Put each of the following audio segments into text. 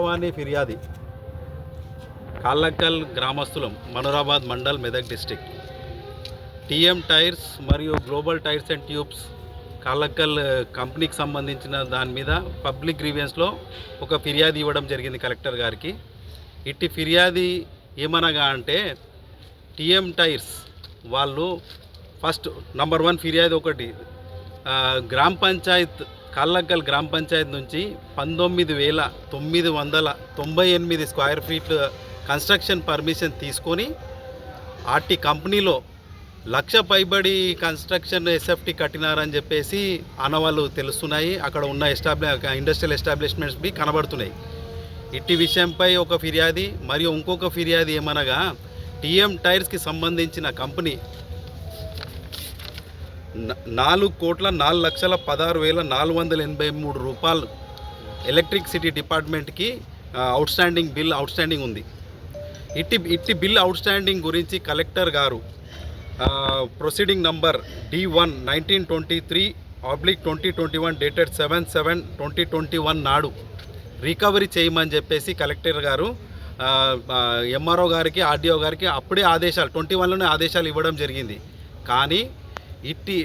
ప్రజావాణి ఫిర్యాది. Kallakal గ్రామస్తులం Manoharabad mandal Medak district TM tyres మరియు global tyres and tubes Kallakal కంపెనీకి సంబంధించిన దాని మీద పబ్లిక్ గ్రీవియన్స్లో ఒక ఫిర్యాదు ఇవ్వడం జరిగింది కలెక్టర్ గారికి. ఇట్టి ఫిర్యాది ఏమనగా అంటే టీఎం టైర్స్ వాళ్ళు ఫస్ట్ నంబర్ వన్ ఫిర్యాదు ఒకటి గ్రామ పంచాయత్ కాళ్ళక్కల్ గ్రామ పంచాయత్ నుంచి పంతొమ్మిది వేల తొమ్మిది వందల తొంభై ఎనిమిది స్క్వేర్ ఫీట్ కన్స్ట్రక్షన్ పర్మిషన్ తీసుకొని ఆర్టీ కంపెనీలో లక్ష పైబడి కన్స్ట్రక్షన్ ఎస్ఎఫ్టీ కట్టినారని చెప్పేసి అనవాళ్ళు తెలుస్తున్నాయి. అక్కడ ఉన్న ఎస్టాబ్లి ఇండస్ట్రియల్ ఎస్టాబ్లిష్మెంట్స్ బి కనబడుతున్నాయి. ఇట్టి విషయంపై ఒక ఫిర్యాది మరియు ఇంకొక ఫిర్యాది ఏమనగా టీఎం టైర్స్కి సంబంధించిన కంపెనీ నాలుగు కోట్ల నాలుగు లక్షల పదహారు వేల నాలుగు వందల ఎనభై మూడు రూపాయలు ఎలక్ట్రిసిటీ డిపార్ట్మెంట్కి outstanding bill outstanding ఉంది. ఇట్టి ఇట్టి బిల్ అవుట్ స్టాండింగ్ గురించి కలెక్టర్ గారు proceeding number D one nineteen twenty three oblique twenty twenty one dated seven seven twenty twenty one నాడు రికవరీ చేయమని చెప్పేసి కలెక్టర్ గారు ఎంఆర్ఓ గారికి ఆర్డీఓ గారికి అప్పుడే ఆదేశాలు ట్వంటీ వన్లోనే ఆదేశాలు ఇవ్వడం జరిగింది. కానీ ఇట్టి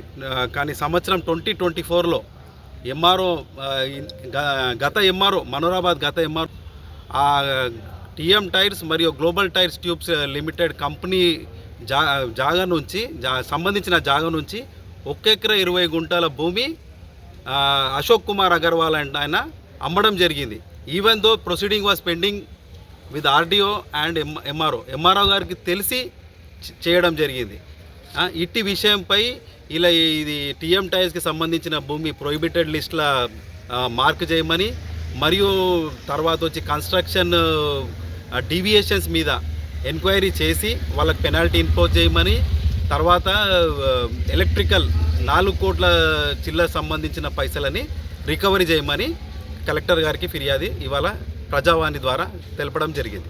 కానీ సంవత్సరం ట్వంటీ ట్వంటీ ఫోర్లో ఎంఆర్ఓ గత ఎంఆర్ఓ మనోరాబాద్ గత ఎంఆర్ఓ ఆ టీఎం టైర్స్ మరియు global tyres tubes limited company జా జాగా నుంచి జా సంబంధించిన జాగా నుంచి ఒక్క ఎకరా ఇరవై గుంటల భూమి అశోక్ కుమార్ అగర్వాల్ అండ్ ఆయన అమ్మడం జరిగింది. Even though proceeding was pending with RDO and M MRO MRO గారికి తెలిసి చేయడం జరిగింది. ఇట్టి విషయంపై ఇలా ఇది టీఎం టైర్స్కి సంబంధించిన భూమి ప్రొహిబిటెడ్ లిస్ట్లో మార్క్ చేయమని మరియు తర్వాత వచ్చి కన్స్ట్రక్షన్ డీవియేషన్స్ మీద ఎంక్వైరీ చేసి వాళ్ళకి పెనాల్టీ ఇంపోజ్ చేయమని తర్వాత ఎలక్ట్రికల్ నాలుగు కోట్ల చిల్లర సంబంధించిన పైసలని రికవరీ చేయమని కలెక్టర్ గారికి ఫిర్యాదు ఇవాళ ప్రజావాణి ద్వారా తెలపడం జరిగింది.